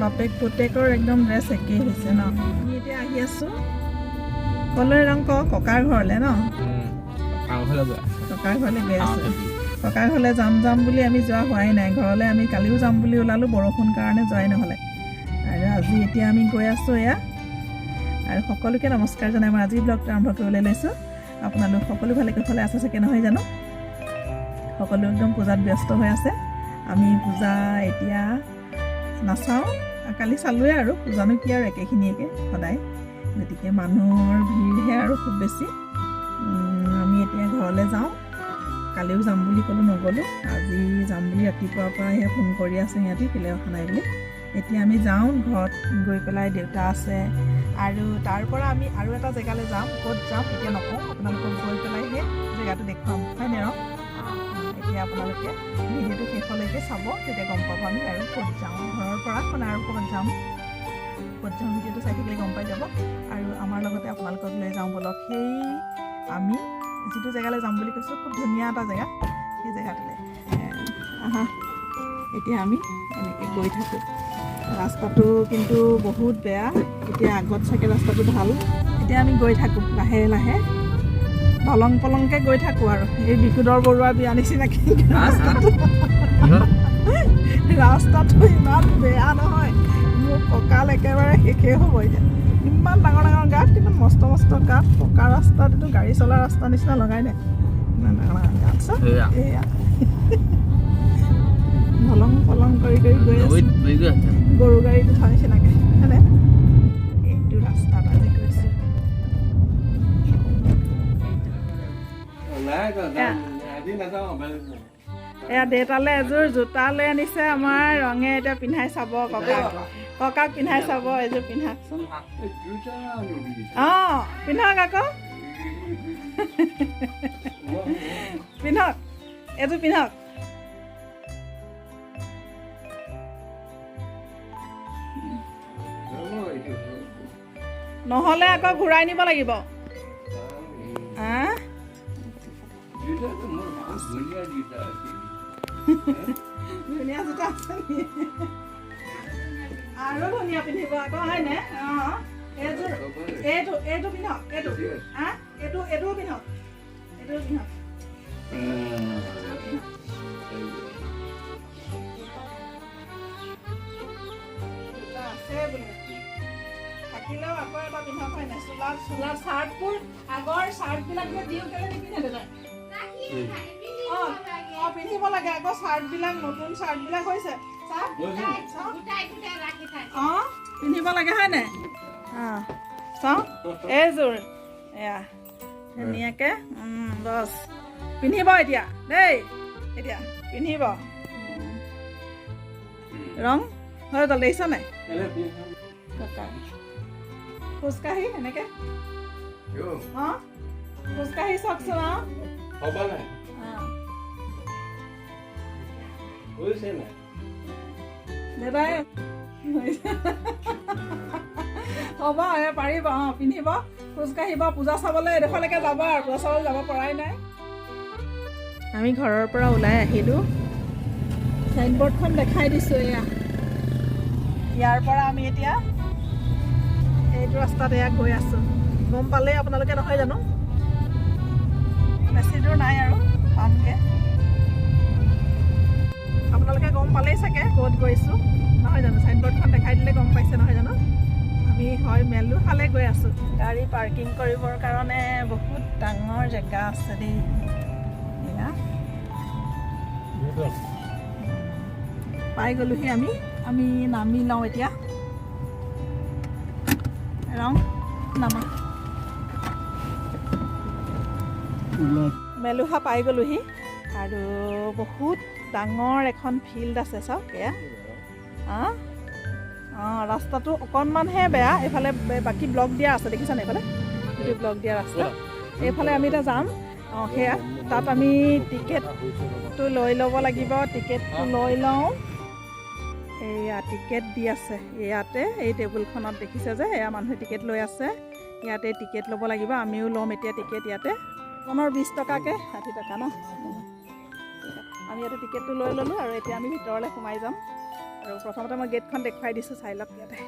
বাপেক পুতেকৰ একদম ড্ৰেছ একেই হৈছে ন? আমি এতিয়া আহি আছোঁ। কলৈ ৰং ক ককাৰ ঘৰলৈ ন? ককাৰ ঘৰলৈ গৈ আছোঁ। ককাৰ ঘৰলৈ যাম যাম বুলি আমি যোৱা হোৱাই নাই। ঘৰলৈ আমি কালিও যাম বুলি ওলালোঁ বৰষুণ কাৰণে যোৱাই নহ'লে। আৰু আজি এতিয়া আমি গৈ আছোঁ এয়া। আৰু সকলোকে নমস্কাৰ জনাই মই আজিৰ ব্লগটো আৰম্ভ কৰিবলৈ লৈছোঁ। আপোনালোক সকলো ভালে কুশলে আছে চাগে নহয় জানো? সকলো একদম পূজাত ব্যস্ত হৈ আছে। আমি পূজা এতিয়া নাচাওঁ। কালি চালোঁৱে আৰু পূজানো কি আৰু একেখিনিয়েকে সদায়। গতিকে মানুহৰ ভিৰহে আৰু খুব বেছি। আমি এতিয়া ঘৰলৈ যাওঁ। কালিও যাম বুলি ক'লোঁ নগ'লোঁ। আজি যাম বুলি ৰাতিপুৱাৰ পৰা সেয়া ফোন কৰি আছে সিহঁতি কেলৈ অহা নাই বুলি। এতিয়া আমি যাওঁ ঘৰত গৈ পেলাই দেউতা আছে। আৰু তাৰ পৰা আমি আৰু এটা জেগালৈ যাম। ক'ত যাম এতিয়া নকওঁ। আপোনালোকক গৈ পেলাই সেই জেগাটো দেখুৱাম। হয়নে ৰং এতিয়া আপোনালোকে ভিডিঅ'টো শেষলৈকে চাব তেতিয়া গম পাব আমি আৰু ক'ত যাওঁ। পৰা মানে আৰু ক'ৰবাত যাম। যাম ভিডিঅ'টো চাই থাকিলে গম পাই যাব। আৰু আমাৰ লগতে আপোনালোকক লৈ যাওঁ বলক। সেই আমি যিটো জেগালৈ যাম বুলি কৈছোঁ খুব ধুনীয়া এটা জেগা সেই জেগাটোলৈ। আহা। এতিয়া আমি এনেকৈ গৈ থাকোঁ। ৰাস্তাটো কিন্তু বহুত বেয়া। এতিয়া আগত চাগে ৰাস্তাটো ভাল। এতিয়া আমি গৈ থাকোঁ লাহে লাহে। দলং পলংকৈ গৈ থাকোঁ আৰু। এই বিকুদৰ বৰুৱা বিয়া নিচিনাকৈ ৰাস্তাটো। ৰাস্তাটো ইমান বেয়া নহয়। মোৰ কঁকাল একেবাৰে শেষেই হ'ব এতিয়া। ইমান ডাঙৰ ডাঙৰ গাঁত কিন্তু মস্ত মস্ত গাঁত। পকা ৰাস্তাত এইটো গাড়ী চলা ৰাস্তা নিচিনা লগাই নাই। ইমান ডাঙৰ ডাঙৰ গাঁত চব এয়া। দলং পলং কৰি কৰি গৈ আছে। গৰু গাড়ীত উঠা নিচিনাকৈ হয়নে? এইটো ৰাস্তাত আজি গৈছোঁ। এয়া দেউতালৈ এযোৰ জোতা লৈ আনিছে আমাৰ ৰঙে এতিয়া পিন্ধাই চাব ককাক ককাক পিন্ধাই চাব এযোৰ পিন্ধাকচোন অঁ পিন্ধক আকৌ। পিন্ধক এযোৰ পিন্ধক। নহ'লে আকৌ ঘূৰাই নিব লাগিব। আহ ধুনীয়া জোতা আছে নি? আৰু ধুনীয়া পিন্ধিব, আকৌ হয়নে অঁ এইযোৰ এইটো এইটো পিন্ধক, এইটো। হা? এইটো, এইটোও পিন্ধক। এইটোও পিন্ধক। আছে বোলে। থাকিলেও আকৌ এটা পিন্ধক, হয় নাই? চোলাৰ চোলাৰ চাৰ্টবোৰ, আগৰ চাৰ্টবিলাক যে দিওঁ কেলৈ নিপিন্ধে দেউতাই অঁ অঁ পিন্ধিব লাগে। আকৌ চাৰ্টবিলাক নতুন চাৰ্টবিলাক হৈছে। অঁ পিন্ধিব লাগে হয় নাই? অঁ চাওঁ এইযোৰ। এয়া ধুনীয়াকৈ বছ। পিন্ধিব এতিয়া দেই এতিয়া পিন্ধিব। ৰং হৈ গ'ল দেখিছ নাই? খোজকাঢ়ি। এনেকৈ। অঁ খোজকাঢ়ি চাওকচোন হ'ব এই পাৰিব অঁ পিন্ধিব। খোজকাঢ়িব পূজা চাবলৈ এডোখৰলৈকে যাব আৰু। পূজা চাবলৈ যাব পৰাই নাই। আমি ঘৰৰ পৰা ওলাই আহিলোঁ। চাইনবৰ্ডখন দেখাই দিছোঁ এয়া। ইয়াৰ পৰা আমি এতিয়া এইটো ৰাস্তাত এয়া গৈ আছোঁ। গম পালেই আপোনালোকে নহয় জানো? বেছি দূৰ নাই আৰু পামগৈ। আপোনালোকে গম পালেই চাগে ক'ত গৈছোঁ। নহয় জানো চাইনবৰ্ডখন দেখাই দিলে গম পাইছে নহয় জানো? আমি হয় মেলু ফালে গৈ আছোঁ। গাড়ী পাৰ্কিং কৰিবৰ কাৰণে বহুত ডাঙৰ জেগা আছে দেই। পাই গ'লোহি আমি। আমি নামি লওঁ এতিয়া। ৰং নামা। মেলুহা পাই গ'লোহি। আৰু বহুত ডাঙৰ এখন ফিল্ড আছে চাওক এয়া। অঁ অঁ ৰাস্তাটো অকণমানহে বেয়া এইফালে বাকী ব্লক দিয়া আছে দেখিছানে এইফালে? এইটো ব্লক দিয়া ৰাস্তা। এইফালে আমি এতিয়া যাম। অঁ সেয়া তাত আমি টিকেটটো লৈ ল'ব লাগিব টিকেটটো লৈ লওঁ। এয়া টিকেট দি আছে ইয়াতে এই টেবুলখনত দেখিছে যে এয়া মানুহে টিকেট লৈ আছে। ইয়াতে টিকেট ল'ব লাগিব আমিও ল'ম এতিয়া টিকেট ইয়াতে। এজনৰ বিছ টকাকৈ ষাঠি টকা ন? আমি ইয়াতে টিকেটটো লৈ ল'লোঁ আৰু এতিয়া আমি ভিতৰলৈ সোমাই যাম। আৰু প্ৰথমতে মই গেটখন দেখুৱাই দিছোঁ চাই লওক ইয়াতে।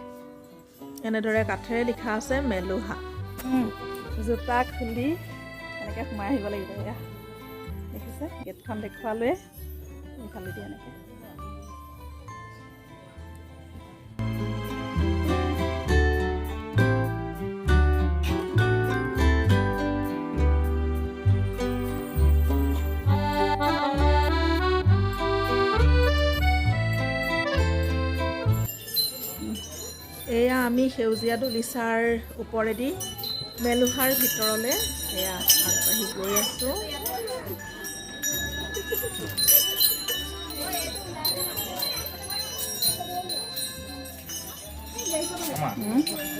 এনেদৰে কাঠেৰে লিখা আছে মেলুহা। জোতা খুলি এনেকৈ সোমাই আহিব লাগিব এয়া দেখিছে? গেটখন দেখুৱালোৱে। এইফালেদি এনেকৈ। আমি সেউজীয়া দলিচাৰ ওপৰেদি মেলুহাৰ ভিতৰলৈ এয়া আগবাঢ়ি গৈ আছোঁ।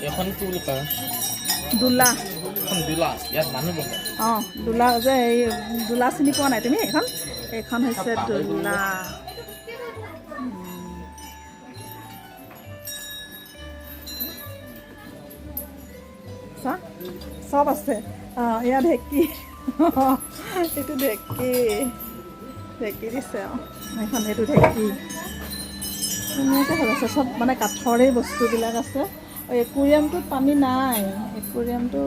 এখন কি বুলি কয়? দোলা। এখন দোলা ইয়াত মানুহ বহে। অঁ দোলা যে এই দোলা চিনি পোৱা নাই তুমি? এইখন? এইখন হৈছে দোলা। চব আছে। এয়া ঢেঁকী। এইটো ঢেঁকী। ঢেঁকী দিছে, অঁ। এইখন, এইটো ঢেঁকী। ধুনীয়াকৈ সজাইছে চব মানে কাঠৰেই বস্তুবিলাক আছে। একুৰিয়ামটোত পানী নাই। একুৰিয়ামটো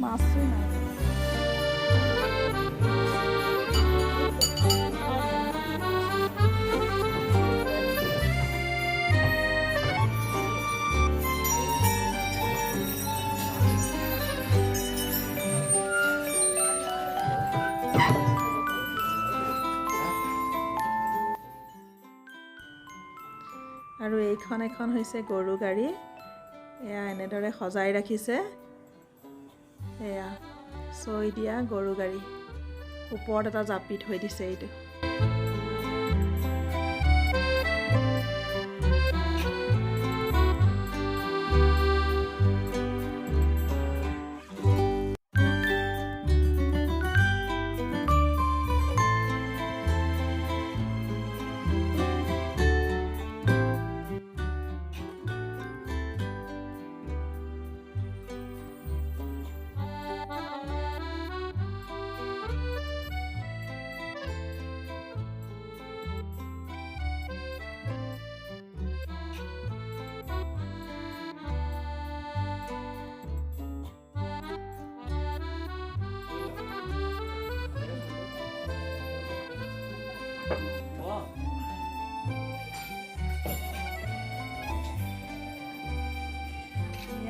মাছো নাই। এইখন এখন হৈছে গৰু গাড়ী। এয়া এনেদৰে সজাই ৰাখিছে। এয়া চৈ দিয়া গৰু গাড়ী। ওপৰত এটা জাপি থৈ দিছে এইটো।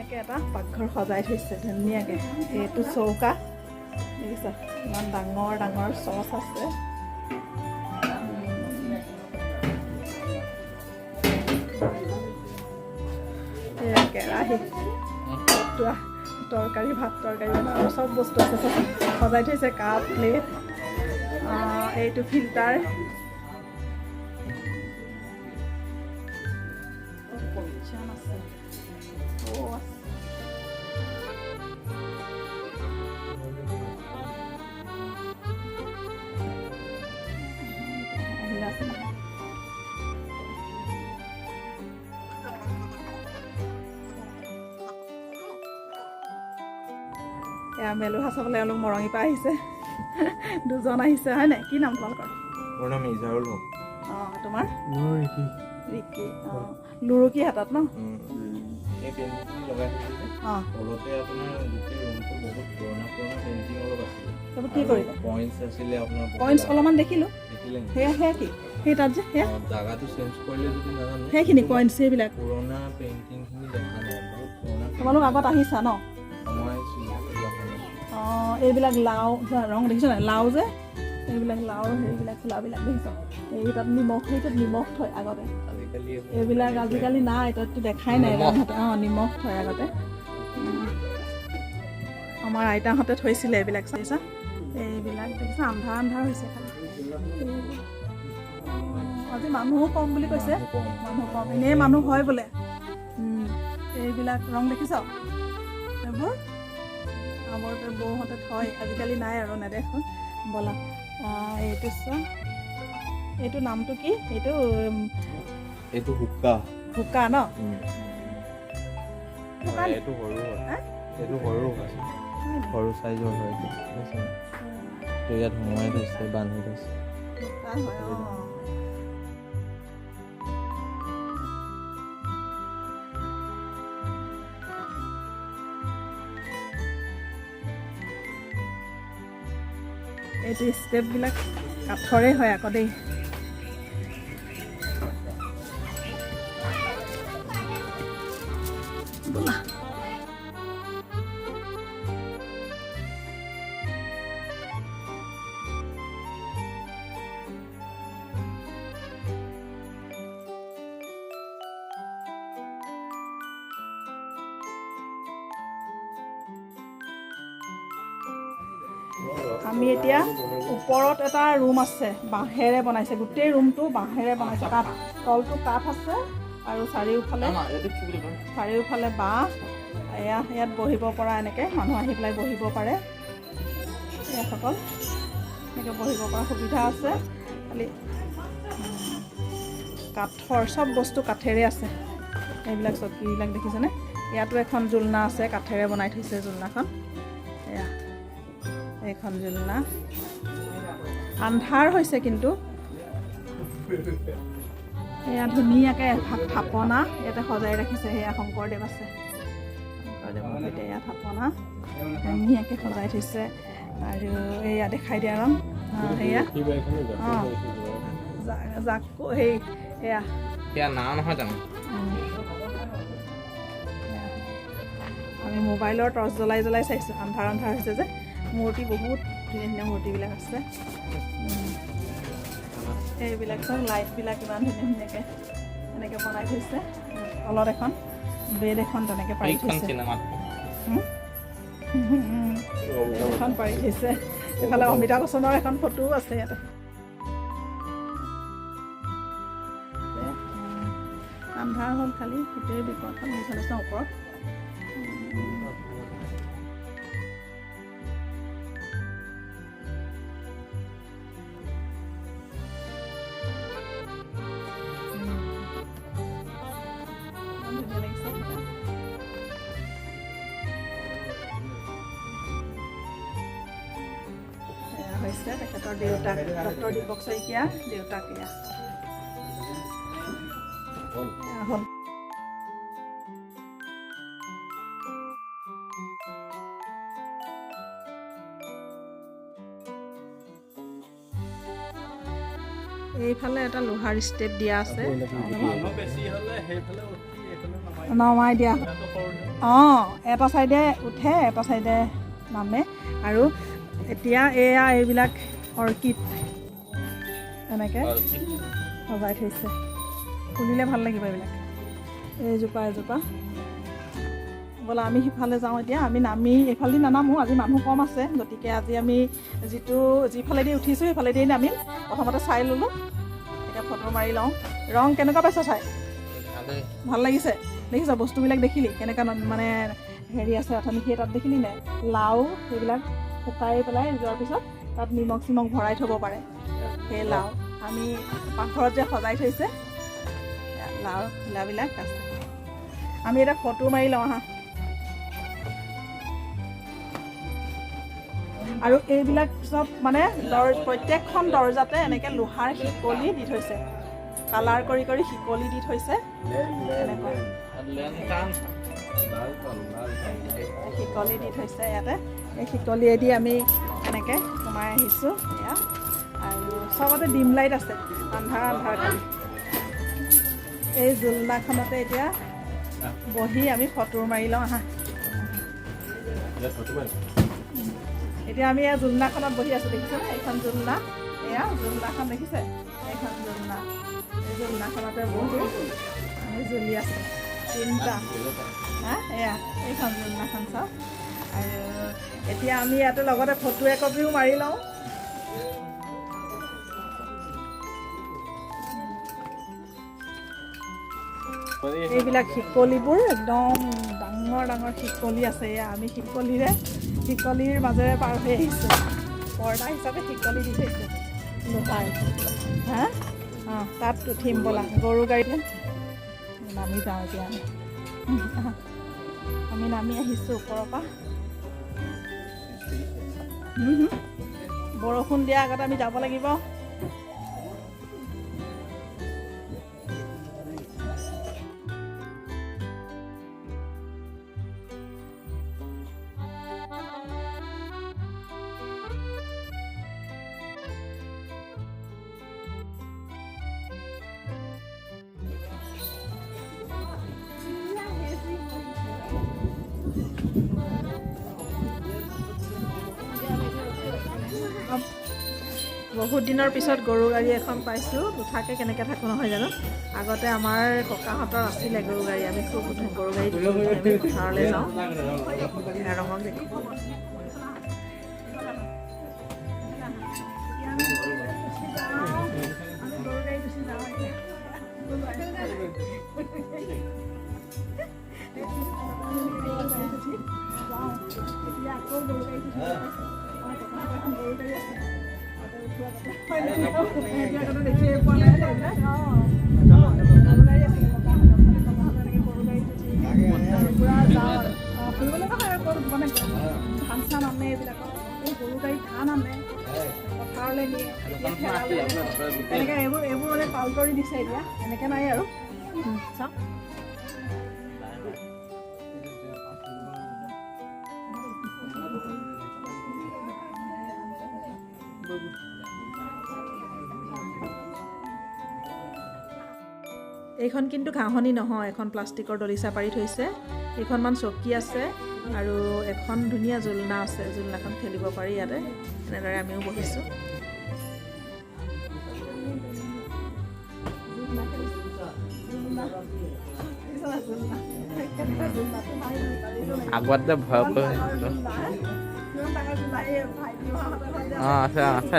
ধুনীয়াকৈ এটা পাকঘৰ সজাই থৈছে ধুনীয়াকৈ। এইটো চৌকা। দেখিছা ইমান ডাঙৰ ডাঙৰ চচ আছে। কেৰাহী। তৰকাৰী ভাত তৰকাৰী বনাব চব বস্তু আছে। সজাই থৈছে কাপ প্লেট। এইটো ফিল্টাৰ। এয়া মেলুহা চাবলৈ অলপ মৰঙিৰ পৰা আহিছে। দুজন আহিছে হয় নাই? কি নাম তোমালোকৰ? মোৰ নাম ইজাৰুল হক। অঁ তোমাৰ? মোৰ কি ৰিকি অঁ। লুৰুকি হাতত ন? কি কৰিলে? পইণ্টছ অলপমান দেখিলোঁ। সেয়া সেয়া কি? সেই তাত যে সেয়া অ, জাগাটো চেঞ্জ কৰিলে যদি নাজানো সেইখিনি পইণ্টছ সেইবিলাক। পুৰণা পেইণ্টিংখিনি দেখা নাই তোমালোক আগত আহিছা ন? অঁ এইবিলাক লাও ৰং দেখিছ নাই? লাও যে এইবিলাক লাওৰ হেৰিবিলাক খোলাবিলাক দেখিছ? এই তাত নিমখ সেইটোত নিমখ থয় আগতে। এইবিলাক আজিকালি নাই তাততো দেখাই নাই নিমখ। অঁ নিমখ থয় আগতে। আমাৰ আইতাহঁতে থৈছিলে এইবিলাক চাইছা? এইবিলাক দেখিছা? আন্ধাৰ আন্ধাৰ হৈছে খালি। আজি মানুহো কম বুলি কৈছে। মানুহ কম। এনেই মানুহ হয় বোলে। এইবিলাক ৰং দেখিছ? এইবোৰ? আগতে বৌহঁতে থয়। আজিকালি নাই আৰু নেদেখোঁ। ব'লা। এইটো চোৱা। এইটো নামটো কি? এইটো এইটো হুক্কা। ভোকা ন? এইটো সৰু হয়। হা? এইটো সৰু হয়। হয় নি? সৰু চাইজৰ হয়। ইয়াত সোমোৱাই থৈছে বান্ধি থৈছে। এইটো ষ্টেপবিলাক কাঠৰে হয় আকৌ দেই। আমি এতিয়া ওপৰত এটা ৰুম আছে বাঁহেৰে বনাইছে। গোটেই ৰুমটো বাঁহেৰে বনাইছে। কাঠ তলটো কাঠ আছে আৰু চাৰিওফালে চাৰিওফালে বাঁহ। এয়া ইয়াত বহিব পৰা এনেকৈ মানুহ আহি পেলাই বহিব পাৰে। এয়াসকল এনেকৈ বহিব পৰা সুবিধা আছে। খালি কাঠৰ চব বস্তু কাঠেৰে আছে। এইবিলাক চকীবিলাক দেখিছেনে? ইয়াতো এখন জোলনা আছে কাঠেৰে বনাই থৈছে জোলনাখন। এয়া। এইখন জোলনা আন্ধাৰ হৈছে কিন্তু। এয়া ধুনীয়াকৈ এভাগ থাপনা ইয়াতে সজাই ৰাখিছে সেয়া শংকৰদেৱ আছে। শংকৰদেৱৰ সৈতে এয়া থাপনা ধুনীয়াকৈ সজাই থৈছে। আৰু এয়া দেখাই দিয়া ৰং সেয়া অঁ জাকো সেই নহয় জানো। এয়া। আমি মোবাইলৰ টৰ্চ জ্বলাই জ্বলাই চাইছোঁ। আন্ধাৰ আন্ধাৰ হৈছে যে। মূৰ্তি বহুত ধুনীয়া ধুনীয়া মূৰ্তিবিলাক আছে। এইবিলাক চব লাইটবিলাক ইমান ধুনীয়া ধুনীয়াকৈ এনেকৈ বনাই থৈছে। তলত এখন বেড এখন তেনেকৈ পাৰি থৈছে। এখন পাৰি থৈছে। এইফালে অমিতাভ বচ্চনৰ এখন ফটোও আছে ইয়াতে। আন্ধাৰ হ'ল খালি সেইটোৱে চাওঁ ওপৰত। শইকীয়া দেউতাক। এয়া এয়া হ'ল। এইফালে এটা লোহাৰ ষ্টেপ দিয়া আছে। নমাই নমাই দিয়া অঁ এটা চাইডে উঠে এটা চাইডে নামে। আৰু এতিয়া এয়া এইবিলাক অৰ্কিড এনেকৈ সজাই থৈছে। ফুলিলে ভাল লাগিব এইবিলাক। এইজোপা এজোপা ব'লা আমি সিফালে যাওঁ এতিয়া। আমি নামি এইফালেদি নানামো। আজি মানুহ কম আছে। গতিকে আজি আমি যিটো যিফালেদি উঠিছোঁ সেইফালেদি নামিম। প্ৰথমতে চাই ল'লোঁ। এতিয়া ফটো মাৰি লওঁ। ৰং কেনেকুৱা পাইছ চাই? ভাল লাগিছে? দেখিছ বস্তুবিলাক দেখিলি? কেনেকুৱা ন- মানে হেৰি আছে অথনি সেই তাত দেখিলি নাই? লাও সেইবিলাক শুকাই পেলাই যোৱাৰ পিছত তাত নিমখ চিমখ ভৰাই থ'ব পাৰে। সেই লাও। আমি পাকঘৰত যে সজাই থৈছে লাও লাওবিলাক আছে। আমি এটা ফটো মাৰি লওঁ আহা আৰু এইবিলাক চব মানে প্ৰত্যেকখন দৰ্জাতে এনেকৈ লোহাৰ শিকলি দি থৈছে। কালাৰ কৰি কৰি শিকলি দি থৈছে। শিকলি দি থৈছে ইয়াতে। এই শিকলিয়েদি আমি এনেকৈ সোমাই আহিছোঁ। এয়া। আৰু চবতে ডিম লাইট আছে। আন্ধাৰ আন্ধাৰ কৰি এই জোলনাখনতে এতিয়া বহি আমি ফটো মাৰি লওঁ আহা। এতিয়া আমি এয়া জোলনাখনত বহি আছোঁ দেখিছেনে? এইখন জোলনা এয়া জোলনাখন দেখিছে? এইখন জোলনা। এই জোলনাখনতে বহি আমি জ্বলি আছোঁ। তিনিটা। হা? এয়া এইখন জোলনাখন চাওক আৰু এতিয়া আমি ইয়াতে লগতে ফটো একপিও মাৰি লওঁ। এইবিলাক শিকলিবোৰ একদম ডাঙৰ ডাঙৰ শিকলি আছে। এয়া আমি শিকলিৰে শিকলিৰ মাজেৰে পাৰ হৈ আহিছোঁ। পৰ্দা হিচাপে শিকলি দি থৈছে। লোহাৰ। হা? অঁ তাত উঠিম ব'লা। গৰু গাড়ীত নামি যাওঁ এতিয়া আমি। আমি নামি আহিছোঁ ওপৰৰ পৰা। বৰষুণ দিয়াৰ আগতে আমি যাব লাগিব। বহুত দিনৰ পিছত গৰু গাড়ী এখন পাইছোঁ। নুঠাকৈ কেনেকৈ থাকোঁ নহয় জানো? আগতে আমাৰ ককাহঁতৰ আছিলে গৰু গাড়ী। আমি খুব গৰু গাড়ীত উঠি উঠি। আমি পথাৰলৈ যাওঁ। এয়া ৰঙক দেখোঁ। ধান চান আনে এইবিলাকৰ এই গাড়ী ধান আনে পথাৰলৈ এইবোৰ এইবোৰ মানে পাল কৰি দিছে এতিয়া। এনেকৈ নাই আৰু। চাওক। এইখন কিন্তু ঘাঁহনি নহয় এখন প্লাষ্টিকৰ দলিচা পাৰি থৈছে। কেইখনমান চকী আছে আৰু এখন ধুনীয়া জোলনা আছে জোলনাখন খেলিব পাৰি ইয়াতে এনেদৰে আমিও বহিছোঁ। আগতে ভয় কৰি অঁ আছে আছে।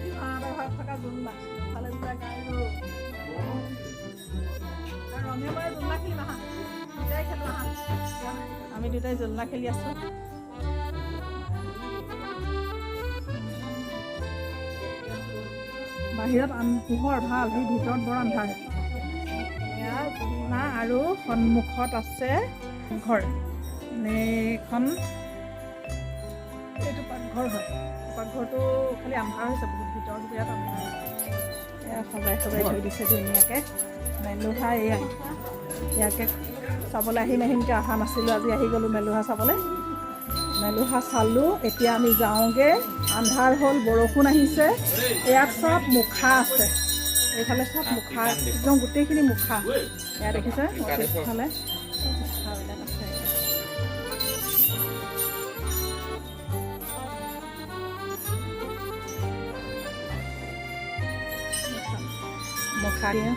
আমি দুটাই জোলনা খেলি আছো। বাহিৰত পোহৰ ভাল সেই ভিতৰত বৰ আন্ধাৰ। জোলনা আৰু সন্মুখত আছে ঘৰ। এইখন এইটো পাকঘৰ হয়। পাকঘৰটো খালি আন্ধাৰ হৈছে বহুত ভিতৰত বিৰাট আন্ধাৰ এয়া সজাই সজাই থৈ দিছে ধুনীয়াকৈ। মেলুহা এয়াই ইয়াকে চাবলৈ আহিম আহিমকৈ অহা নাছিলোঁ, আজি আহি গ'লোঁ মেলুহা চাবলৈ। মেলুহা চালোঁ, এতিয়া আমি যাওঁগৈ। আন্ধাৰ হ'ল, বৰষুণ আহিছে। ইয়াত চব মুখা আছে। এইফালে চব মুখা, একদম গোটেইখিনি মুখা। এয়া দেখিছে? পিছফালে মুখা দিয়ে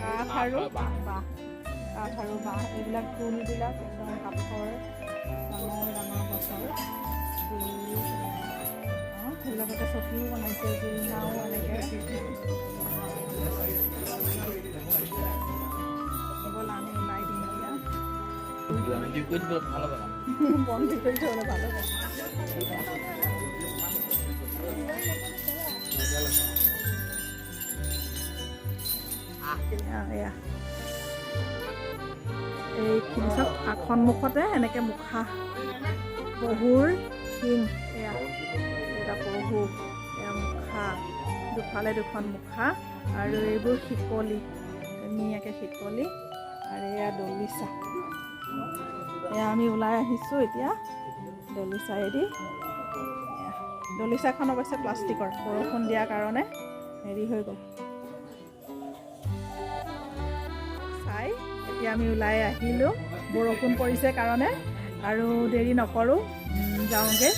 কাঠ আৰু বাঁহ কাঠ আৰু বাঁহ এইবিলাক ফুলবিলাক একদম কাঠৰ ডাঙৰ ডাঙৰ গছৰ অঁ, সেইবিলাকতে চকীও বনাইছে এনেকৈ। ওলাই দিম এতিয়া। বন্ধ কৰি থ'লে ভালো হ'ব। এয়া, এয়া। এইখিনি চব আ- সন্মুখতে এনেকৈ মুখা। পহুৰ শিং এয়া। এটা পহু এয়া মুখা। দুফালে দুখন মুখা আৰু এইবোৰ শিকলি ধুনীয়াকৈ শিকলি। আৰু এয়া দলিচা। এয়া আমি ওলাই আহিছোঁ এতিয়া দলিচাইদি। দলিচাখন অৱশ্যে প্লাষ্টিকৰ বৰষুণ দিয়াৰ কাৰণে হেৰি হৈ গ'ল। এতিয়া আমি ওলাই আহিলোঁ। বৰষুণ পৰিছে কাৰণে আৰু দেৰি নকৰোঁ। যাওঁগৈ।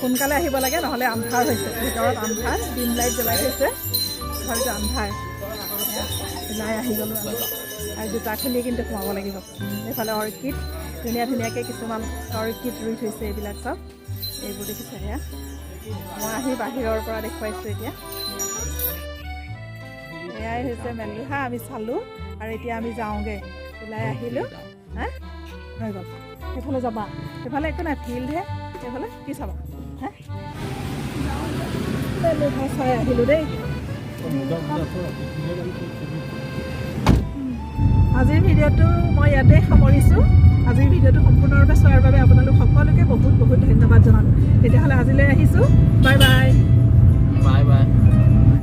সোনকালে আহিব লাগে নহ'লে আন্ধাৰ হৈছে। ভিতৰত আন্ধাৰ ডিম লাইট জ্বলাই থৈছে। তথাপিতো আন্ধাৰ। ওলাই আহি গ'লোঁ আমি। আৰু জোতা খুলি কিন্তু সোমাব লাগিব। এইফালে অৰ্কিড ধুনীয়া ধুনীয়াকৈ কিছুমান অৰ্কিড ৰুই থৈছে এইবিলাক চব। এইবোৰ দেখিছে সেয়া মই আহি বাহিৰৰ পৰা দেখুৱাইছোঁ এতিয়া। এয়াই হৈছে মেলুহা আমি চালোঁ। আৰু এতিয়া আমি যাওঁগৈ। ওলাই আহিলোঁ। হা? গ'ল। সেইফালে যাবা। সেইফালে একো নাই ফিল্ডহে। সেইফালে কি চাবা? চাই আহিলোঁ দেই। আজিৰ ভিডিঅ'টো মই ইয়াতে সামৰিছোঁ। আজিৰ ভিডিঅ'টো সম্পূৰ্ণৰূপে চোৱাৰ বাবে আপোনালোক সকলোকে বহুত বহুত ধন্যবাদ জনালোঁ। তেতিয়াহ'লে আজিলৈ আহিছোঁ। Bye bye. Bye bye.